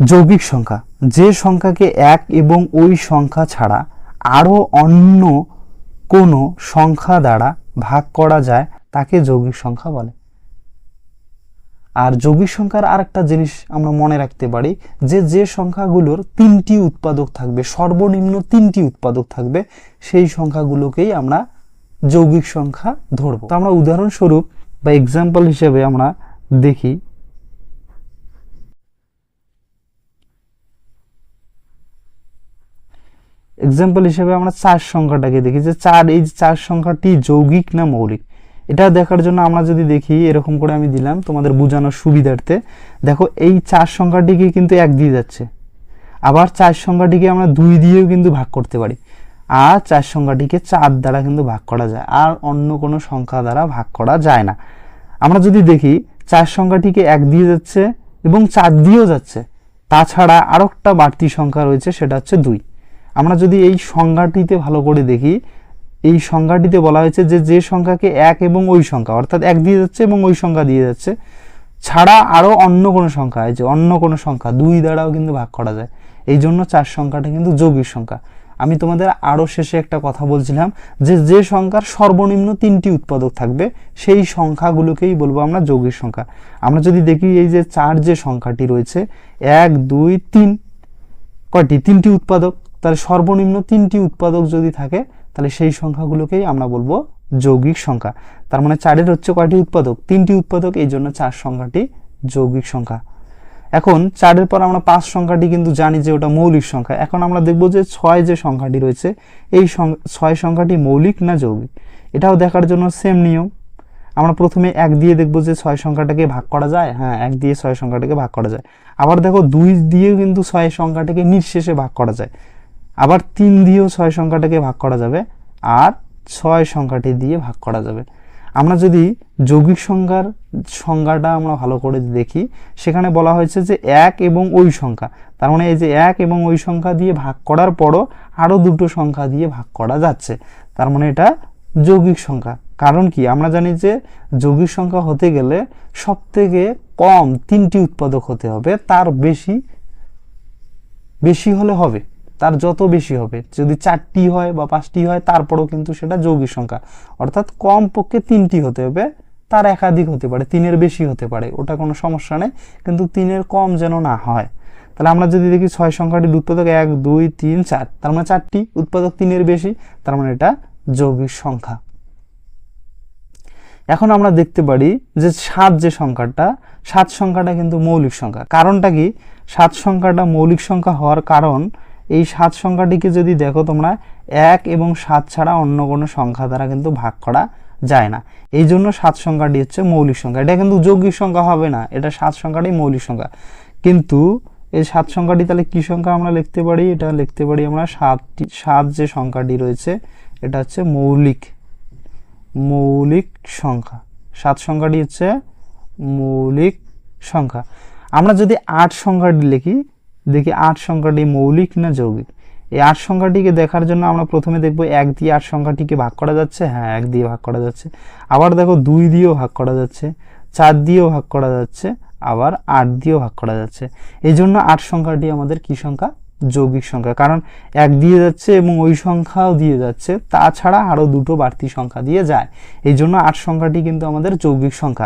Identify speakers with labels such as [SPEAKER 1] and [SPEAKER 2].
[SPEAKER 1] যৌগিক সংখ্যা। যে সংখ্যাকে এক এবং ওই সংখ্যা ছাড়া আরও অন্য কোনো সংখ্যা দ্বারা ভাগ করা যায়, তাকে যৌগিক সংখ্যা বলে। আর যৌগিক সংখ্যার আরেকটা জিনিস আমরা মনে রাখতে পারি, যে যে সংখ্যাগুলোর তিনটি উৎপাদক থাকবে, সর্বনিম্ন তিনটি উৎপাদক থাকবে, সেই সংখ্যাগুলোকেই আমরা যৌগিক সংখ্যা ধরব। তো আমরা উদাহরণস্বরূপ বা এক্সাম্পল হিসেবে আমরা দেখি এক্সাম্পল হিসেবে আমরা চার সংখ্যাটাকে দেখি, যে চার, এই চার সংখ্যাটি যৌগিক না মৌলিক? এটা দেখার জন্য আমরা যদি দেখি, এরকম করে আমি দিলাম তোমাদের বোঝানোর সুবিধার্থে। দেখো, এই চার সংখ্যাটিকে কিন্তু এক দিয়ে যাচ্ছে। আবার চার সংখ্যাটিকে আমরা দুই দিয়েও কিন্তু ভাগ করতে পারি। আর চার সংখ্যাটিকে চার দ্বারা কিন্তু ভাগ করা যায়। আর অন্য কোনো সংখ্যা দ্বারা ভাগ করা যায় না। আমরা যদি দেখি, চার সংখ্যাটিকে এক দিয়ে যাচ্ছে এবং চার দিয়েও যাচ্ছে। তাছাড়া আরও একটা বাড়তি সংখ্যা রয়েছে, সেটা হচ্ছে দুই। আমরা যদি এই সংজ্ঞাটিতে ভালো করে দেখি, এই সংখ্যাটিতে বলা হয়েছে যে যে সংখ্যাকে এক এবং ওই সংখ্যা, অর্থাৎ এক দিয়ে যাচ্ছে এবং ওই সংখ্যা দিয়ে যাচ্ছে, ছাড়া আরও অন্য কোনো সংখ্যা আছে অন্য কোনো সংখ্যা, দুই দ্বারাও কিন্তু ভাগ করা যায়। এই জন্য চার সংখ্যাটা কিন্তু যৌগিক সংখ্যা। আমি তোমাদের আরও শেষে একটা কথা বলছিলাম যে যে সংখ্যার সর্বনিম্ন তিনটি উৎপাদক থাকবে, সেই সংখ্যাগুলোকেই বলব আমরা যৌগিক সংখ্যা। আমরা যদি দেখি এই যে চার যে সংখ্যাটি রয়েছে, এক, দুই, তিন, কয়টি? তিনটি উৎপাদক। তাহলে সর্বনিম্ন তিনটি উৎপাদক যদি থাকে, তাহলে সেই সংখ্যাগুলোকেই আমরা বলব যৌগিক সংখ্যা। তার মানে চারের হচ্ছে কয়টি উৎপাদক? তিনটি উৎপাদক, এই জন্য চার সংখ্যাটি যৌগিক সংখ্যা। এখন চারের পর আমরা পাঁচ সংখ্যাটি কিন্তু জানি যে ওটা মৌলিক সংখ্যা। এখন আমরা দেখব যে ছয় যে সংখ্যাটি রয়েছে, এই ছয় সংখ্যাটি মৌলিক না যৌগিক? এটাও দেখার জন্য সেম নিয়ম। আমরা প্রথমে এক দিয়ে দেখব যে ছয় সংখ্যাটাকে ভাগ করা যায়। হ্যাঁ এক দিয়ে ছয় সংখ্যাটাকে ভাগ করা যায়। আবার দেখো দুই দিয়েও কিন্তু ছয় সংখ্যাটাকে নিঃশেষে ভাগ করা যায়। আবার তিন দিয়েও ছয় সংখ্যাটাকে ভাগ করা যাবে, আর ছয় সংখ্যাটি দিয়ে ভাগ করা যাবে। আমরা যদি যৌগিক সংখ্যার সংজ্ঞাটা আমরা ভালো করে দেখি, সেখানে বলা হয়েছে যে এক এবং ওই সংখ্যা। তার মানে এই যে এক এবং ওই সংখ্যা দিয়ে ভাগ করার পরও আরও দুটো সংখ্যা দিয়ে ভাগ করা যাচ্ছে। তার মানে এটা যৌগিক সংখ্যা। কারণ কি? আমরা জানি যে যৌগিক সংখ্যা হতে গেলে সব থেকে কম তিনটি উৎপাদক হতে হবে, তার বেশি বেশি হলে হবে। তার যত বেশি হবে, যদি চারটি হয় বা পাঁচটি হয়, তারপরও কিন্তু সেটা যৌগিক সংখ্যা। অর্থাৎ কম পক্ষে তিনটি হতে হবে, তার একাধিক হতে পারে, তিনের বেশি হতে পারে, ওটা কোনো সমস্যা নেই, কিন্তু তিনের কম যেন না হয়। তাহলে আমরা যদি দেখি ছয় সংখ্যাটির উৎপাদক এক, দুই, তিন, চার, তার মানে চারটি, উৎপাদক তিনের বেশি, তার মানে এটা যৌগিক সংখ্যা। এখন আমরা দেখতে পারি যে সাত যে সংখ্যাটা, সাত সংখ্যাটা কিন্তু মৌলিক সংখ্যা। কারণটা কি? সাত সংখ্যাটা মৌলিক সংখ্যা হওয়ার কারণ এই সাত সংখ্যাটিকে যদি দেখো তোমরা, এক এবং সাত ছাড়া অন্য কোনো সংখ্যা দ্বারা কিন্তু ভাগ করা যায় না। এই জন্য সাত সংখ্যাটি হচ্ছে মৌলিক সংখ্যা। এটা কিন্তু যৌগিক সংখ্যা হবে না, এটা সাত সংখ্যাটাই মৌলিক সংখ্যা। কিন্তু এই সাত সংখ্যাটি তাহলে কি সংখ্যা আমরা লিখতে পারি? এটা লিখতে পারি আমরা সাতটি, সাত যে সংখ্যাটি রয়েছে, এটা হচ্ছে মৌলিক মৌলিক সংখ্যা। সাত সংখ্যাটি হচ্ছে মৌলিক সংখ্যা। আমরা যদি আট সংখ্যাটি লিখি দেখি আট সংখ্যাটি মৌলিক না যৌগিক? এই আট সংখ্যাটিকে দেখার জন্য আমরা প্রথমে দেখব এক দিয়ে আট সংখ্যাটিকে ভাগ করা যাচ্ছে হ্যাঁ এক দিয়ে ভাগ করা যাচ্ছে। আবার দেখো দুই দিয়েও ভাগ করা যাচ্ছে, চার দিয়েও ভাগ করা যাচ্ছে, আবার আট দিয়েও ভাগ করা যাচ্ছে। এই জন্য আট সংখ্যাটি আমাদের কি সংখ্যা? যৌগিক সংখ্যা। কারণ এক দিয়ে যাচ্ছে এবং ওই সংখ্যাও দিয়ে যাচ্ছে, তাছাড়া আরও দুটো বাড়তি সংখ্যা দিয়ে যায়। এই জন্য আট সংখ্যাটি কিন্তু আমাদের যৌগিক সংখ্যা।